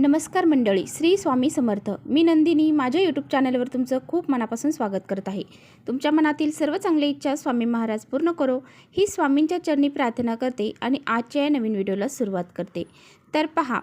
नमस्कार मंडळी श्री स्वामी समर्थ. मी नंदिनी माझ्या यूट्यूब चॅनलवर तुमचं खूप मनापासून स्वागत करत आहे. तुमच्या मनातील सर्व चांगली इच्छा स्वामी महाराज पूर्ण करो. ही स्वामींच्या चरणी प्रार्थना करते आणि आजच्या या नवीन व्हिडिओला सुरुवात करते. तर पहा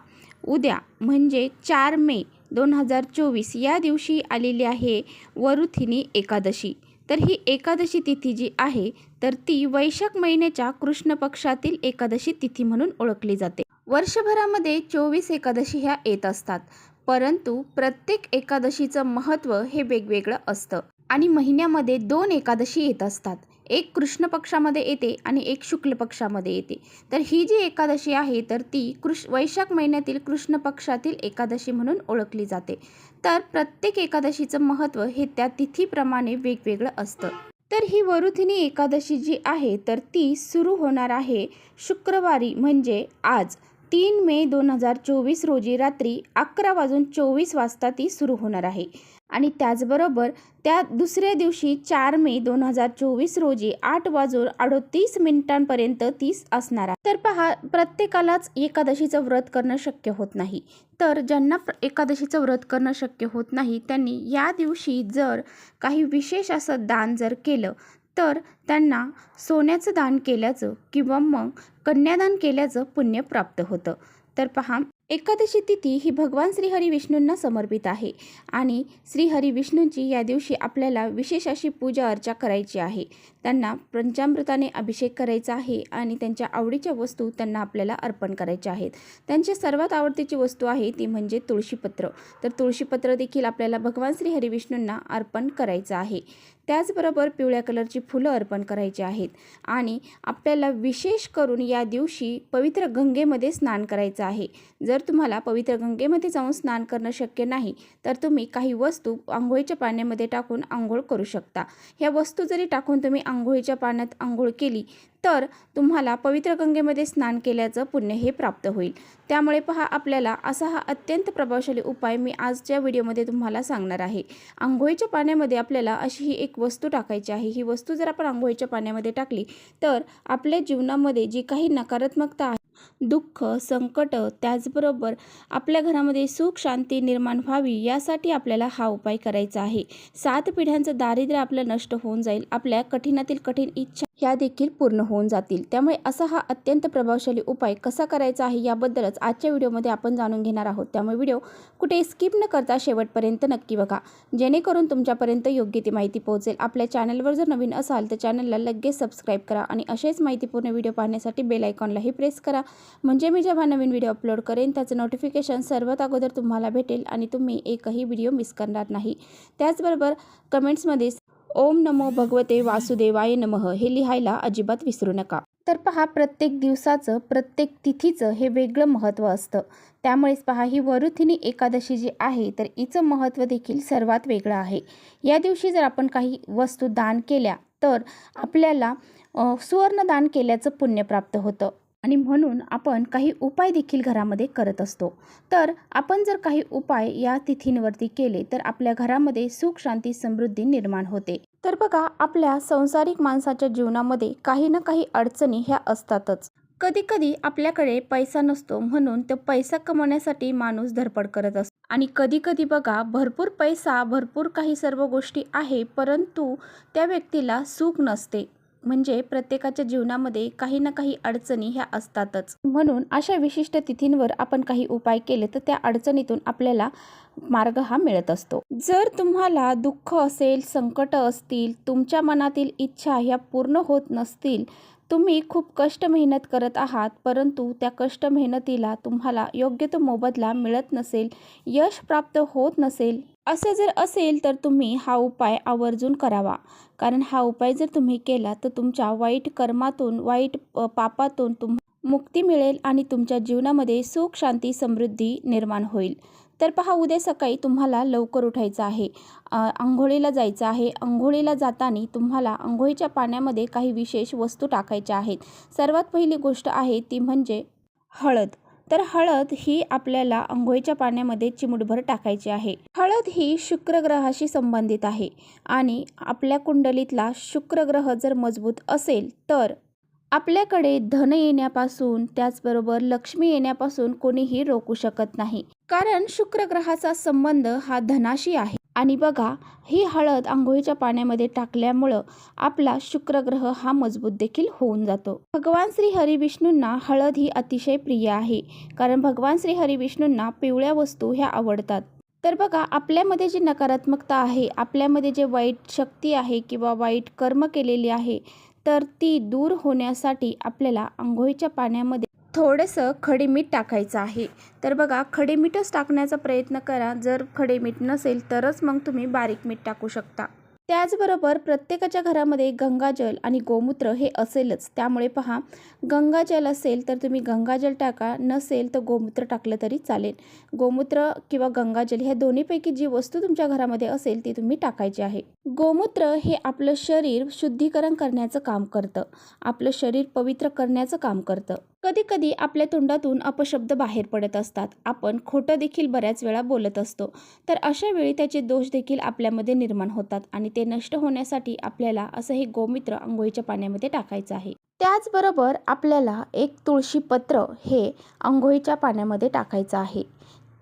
उद्या म्हणजे चार मे दोन हजार चोवीस या दिवशी आलेली आहे वरुथिनी एकादशी. तर ही एकादशी तिथी जी आहे तर ती वैशाख महिन्याच्या कृष्ण पक्षातील एकादशी तिथी म्हणून ओळखली जाते. वर्षभरामध्ये चोवीस एकादशी ह्या येत असतात परंतु प्रत्येक एकादशीचं महत्त्व हे वेगवेगळं असतं आणि महिन्यामध्ये दोन एकादशी येत असतात. एक कृष्ण पक्षामध्ये येते आणि एक शुक्ल पक्षामध्ये येते. तर ही जी एकादशी आहे तर ती कृष वैशाख महिन्यातील कृष्ण पक्षातील एकादशी म्हणून ओळखली जाते. तर प्रत्येक एकादशीचं महत्त्व हे त्या तिथीप्रमाणे वेगवेगळं असतं. तर ही वरुथिनी एकादशी जी आहे तर ती सुरू होणार आहे शुक्रवारी म्हणजे आज. तीन मे दोन हजार चोवीस रोजी रात्री अकरा वाजून चोवीस वाजता ती सुरू होणार आहे. आणि त्याचबरोबर त्या दुसऱ्या दिवशी चार मे दोन हजार चोवीस रोजी आठ वाजून अडोतीस मिनिटांपर्यंत ती असणार आहे. तर पहा प्रत्येकालाच एकादशीचं व्रत करणं शक्य होत नाही. तर ज्यांना एकादशीचं व्रत करणं शक्य होत नाही त्यांनी या दिवशी जर काही विशेष असं दान जर केलं तर त्यांना सोन्याचं दान केल्याचं किंवा मग कन्यादान केल्याचं पुण्य प्राप्त होतं. तर पहा एकादशी तिथी ही भगवान श्रीहरी विष्णूंना समर्पित आहे आणि श्रीहरी विष्णूंची या दिवशी आपल्याला विशेष अशी पूजा अर्चा करायची आहे. त्यांना पंचामृताने अभिषेक करायचा आहे आणि त्यांच्या आवडीच्या वस्तू त्यांना आपल्याला अर्पण करायच्या आहेत. त्यांची सर्वात आवडतीची वस्तू आहे ती म्हणजे तुळशीपत्र. तर तुळशीपत्र देखील आपल्याला भगवान श्रीहरी विष्णूंना अर्पण करायचं आहे. त्याचबरोबर पिवळ्या कलरची फुलं अर्पण करायची आहेत. आणि आपल्याला विशेष करून या दिवशी पवित्र गंगेमध्ये स्नान करायचं आहे. जर तुम्हाला पवित्र गंगेमध्ये जाऊन स्नान करणं शक्य नाही तर तुम्ही काही वस्तू आंघोळीच्या पाण्यामध्ये टाकून आंघोळ करू शकता. ह्या वस्तू जरी टाकून तुम्ही आंघोळीच्या पाण्यात आंघोळ केली तर तुम्हाला पवित्र गंगेमध्ये स्नान केल्याचं पुण्य हे प्राप्त होईल. त्यामुळे पहा आपल्याला असा हा अत्यंत प्रभावशाली उपाय मी आजच्या व्हिडिओमध्ये तुम्हाला सांगणार आहे. आंघोळीच्या पाण्यामध्ये आपल्याला अशी ही एक वस्तू टाकायची आहे. ही वस्तू जर आपण आंघोळीच्या पाण्यामध्ये टाकली तर आपल्या जीवनामध्ये जी काही नकारात्मकता आहे दुःख संकट त्याचबरोबर आपल्या घरामध्ये सुख शांती निर्माण व्हावी यासाठी आपल्याला हा उपाय करायचा आहे. सात पिढ्यांचं दारिद्र्य आपलं नष्ट होऊन जाईल. आपल्या कठीणातील कठीण इच्छा ह्या देखील पूर्ण होऊन जातील. त्यामुळे असा हा अत्यंत प्रभावशाली उपाय कसा करायचा आहे याबद्दलच आजच्या व्हिडिओमध्ये आपण जाणून घेणार आहोत. त्यामुळे व्हिडिओ कुठे स्किप न करता शेवटपर्यंत नक्की बघा. जेणेकरून तुमच्यापर्यंत योग्य ती माहिती पोहोचेल. आपल्या चॅनलवर जर नवीन असाल तर चॅनलला लगेच सबस्क्राईब करा आणि असेच माहितीपूर्ण व्हिडिओ पाहण्यासाठी बेल आयकॉनलाही प्रेस करा. म्हणजे मी जेव्हा नवीन व्हिडिओ अपलोड करेन त्याचं नोटिफिकेशन सर्वात अगोदर तुम्हाला भेटेल आणि तुम्ही एकही व्हिडिओ मिस करणार नाही. त्याचबरोबर कमेंट्समध्ये ओम नमो भगवते वासुदेवाय नमः हे लिहायला अजिबात विसरू नका. तर पहा प्रत्येक दिवसाचं प्रत्येक तिथीचं हे वेगळं महत्त्व असतं. त्यामुळेच पहा ही वरुथिनी एकादशी जी आहे तर हिचं महत्त्व देखील सर्वात वेगळं आहे. या दिवशी जर आपण काही वस्तू दान केल्या तर आपल्याला सुवर्णदान केल्याचं पुण्य प्राप्त होतं. आणि म्हणून आपण काही उपाय देखील घरामध्ये करत असतो. तर आपण जर काही उपाय या तिथींवरती केले तर आपल्या घरामध्ये सुख शांती समृद्धी निर्माण होते. तर बघा आपल्या संसारिक माणसाच्या जीवनामध्ये काही ना काही अडचणी ह्या असतातच. कधी कधी आपल्याकडे पैसा नसतो म्हणून तो पैसा कमवण्यासाठी माणूस धडपड करत असतो. आणि कधी कधी बघा भरपूर पैसा भरपूर काही सर्व गोष्टी आहे परंतु त्या व्यक्तीला सुख नसते. म्हणजे प्रत्येकाच्या जीवनामध्ये काही ना काही अडचणी ह्या असतातच. म्हणून अशा विशिष्ट तिथींवर आपण काही उपाय केले तर त्या अडचणीतून आपल्याला मार्ग हा मिळत असतो. जर तुम्हाला दुःख असेल संकट असतील तुमच्या मनातील इच्छा ह्या पूर्ण होत नसतील तुम्ही खूप कष्ट मेहनत करत आहात परंतु त्या कष्ट मेहनतीला तुम्हाला योग्य तो मोबदला मिळत नसेल यश प्राप्त होत नसेल असे जर असेल तर तुम्ही हा उपाय आवर्जून करावा. कारण हा उपाय जर तुम्ही केला तर तुमच्या वाईट कर्मातून वाईट पापातून तुम मुक्ती मिळेल आणि तुमच्या जीवनामध्ये सुख शांती समृद्धी निर्माण होईल. तर पहा उद्या सकाळी तुम्हाला लवकर उठायचं आहे. आंघोळीला जायचं आहे. आंघोळीला जाताना तुम्हाला आंघोळीच्या पाण्यामध्ये काही विशेष वस्तू टाकायच्या आहेत. सर्वात पहिली गोष्ट आहे ती म्हणजे हळद. तर हळद ही आपल्याला आंघोळीच्या पाण्यामध्ये चिमुटभर टाकायची आहे. हळद ही शुक्र ग्रहाशी संबंधित आहे आणि आपल्या कुंडलीतला शुक्र ग्रह जर मजबूत असेल तर आपल्याकडे धन येण्यापासून त्याचबरोबर लक्ष्मी येण्यापासून कोणीही रोखू शकत नाही. कारण शुक्र ग्रहाचा संबंध हा धनाशी आहे. आणि बघा ही हळद आंघोळीच्या पाण्यामध्ये टाकल्यामुळं आपला शुक्र ग्रह हा मजबूत देखील होऊन जातो. भगवान श्री हरिविष्णूंना हळद ही अतिशय प्रिय आहे. कारण भगवान श्री हरिविष्णूंना पिवळ्या वस्तू ह्या आवडतात. तर बघा आपल्यामध्ये जी नकारात्मकता आहे आपल्यामध्ये जे वाईट शक्ती आहे किंवा वाईट कर्म केलेली आहे तर ती दूर होण्यासाठी आपल्याला आंघोळीच्या पाण्यामध्ये थोडंसं खडे मीठ टाकायचं आहे. तर बघा खडे मीठच टाकण्याचा प्रयत्न करा. जर खडे मीठ नसेल तरच मग तुम्ही बारीक मीठ टाकू शकता. त्याचबरोबर प्रत्येकाच्या घरामध्ये गंगाजल आणि गोमूत्र हे असेलच. त्यामुळे पहा गंगाजल असेल तर तुम्ही गंगाजल टाका नसेल तर गोमूत्र टाकलं तरी चालेल. गोमूत्र किंवा गंगाजल ह्या दोन्हीपैकी जी वस्तू तुमच्या घरामध्ये असेल ती तुम्ही टाकायची आहे. गोमूत्र हे आपलं शरीर शुद्धीकरण करण्याचं काम करतं. आपलं शरीर पवित्र करण्याचं काम करतं. कधी कधी आपल्या तोंडातून अपशब्द बाहेर पडत असतात. आपण खोटं देखील बऱ्याच वेळा बोलत असतो. तर अशा वेळी त्याचे दोष देखील आपल्यामध्ये निर्माण होतात आणि ते नष्ट होण्यासाठी आपल्याला असं हे गोमित्र आंघोळीच्या पाण्यामध्ये टाकायचं आहे. त्याचबरोबर आपल्याला एक तुळशी पत्र हे आंघोळीच्या पाण्यामध्ये टाकायचं आहे.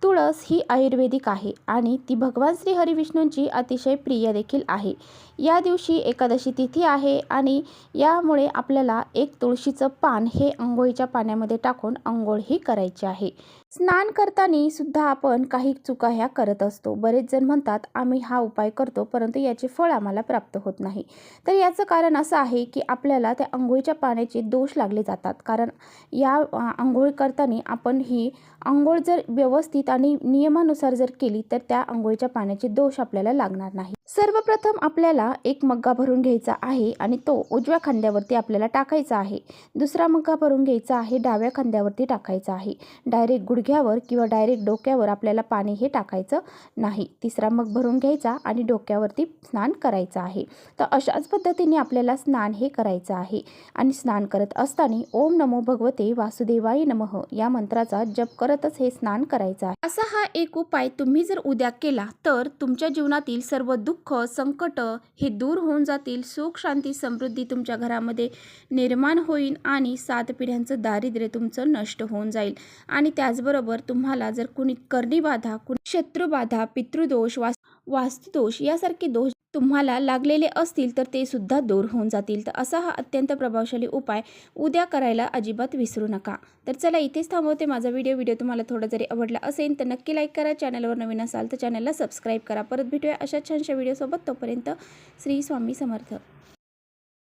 तुळस ही आयुर्वेदिक आहे आणि ती भगवान श्री हरिविष्णूंची अतिशय प्रिय देखील आहे. या दिवशी एकादशी तिथी आहे आणि यामुळे आपल्याला एक तुळशीचं पान हे आंघोळीच्या पाण्यामध्ये टाकून आंघोळही करायची आहे. स्नान करताना सुद्धा आपण काही चुका ह्या करत असतो. बरेच जण म्हणतात आम्ही हा उपाय करतो परंतु याचे फळ आम्हाला प्राप्त होत नाही. तर याचं कारण असं आहे की आपल्याला त्या आंघोळीच्या पाण्याचे दोष लागले जातात. कारण या आंघोळ करताना आपण ही आंघोळ जर व्यवस्थित आणि नियमानुसार जर केली तर त्या आंघोळीच्या पाण्याचे दोष आपल्याला लागणार नाही. सर्वप्रथम आपल्याला एक मग्गा भरून घ्यायचा आहे आणि तो उजव्या खांद्यावरती आपल्याला टाकायचा आहे. दुसरा मग्गा भरून घ्यायचा आहे डाव्या खांद्यावरती टाकायचा आहे. डायरेक्ट गुडघ्यावर किंवा डायरेक्ट डोक्यावर आपल्याला पाणी हे टाकायचं नाही. तिसरा मग भरून घ्यायचा आणि डोक्यावरती स्नान करायचं आहे. तर अशाच पद्धतीने आपल्याला स्नान हे करायचं आहे. आणि स्नान करत असताना ओम नमो भगवते वासुदेवाय नमः या मंत्राचा जप करतच हे स्नान करायचं आहे. असा हा एक उपाय तुम्ही जर उद्या केला तर तुमच्या जीवनातील सर्व दुःख दुःख संकट हे दूर होऊन जातील. सुख शांती समृद्धी तुमच्या घरामध्ये निर्माण होईल आणि सात पिढ्यांचं दारिद्र्य तुमचं नष्ट होऊन जाईल. आणि त्याचबरोबर तुम्हाला जर कुणी कर्णीबाधा कुणी शत्रुबाधा पितृदोष वास वास्तुदोष यासारखे दोष तुम्हाला लागलेले असतील तर ते सुद्धा दूर होऊन जातील. तर असा हा अत्यंत प्रभावशाली उपाय उद्या करायला अजिबात विसरू नका. तर चला इथेच थांबवते माझा व्हिडिओ व्हिडिओ तुम्हाला थोडा जरी आवडला असेल तर नक्की लाईक करा. चॅनलवर नवीन असाल तर चॅनलला सबस्क्राईब करा. परत भेटूया अशा छानशा व्हिडिओसोबत तोपर्यंत श्री स्वामी समर्थ.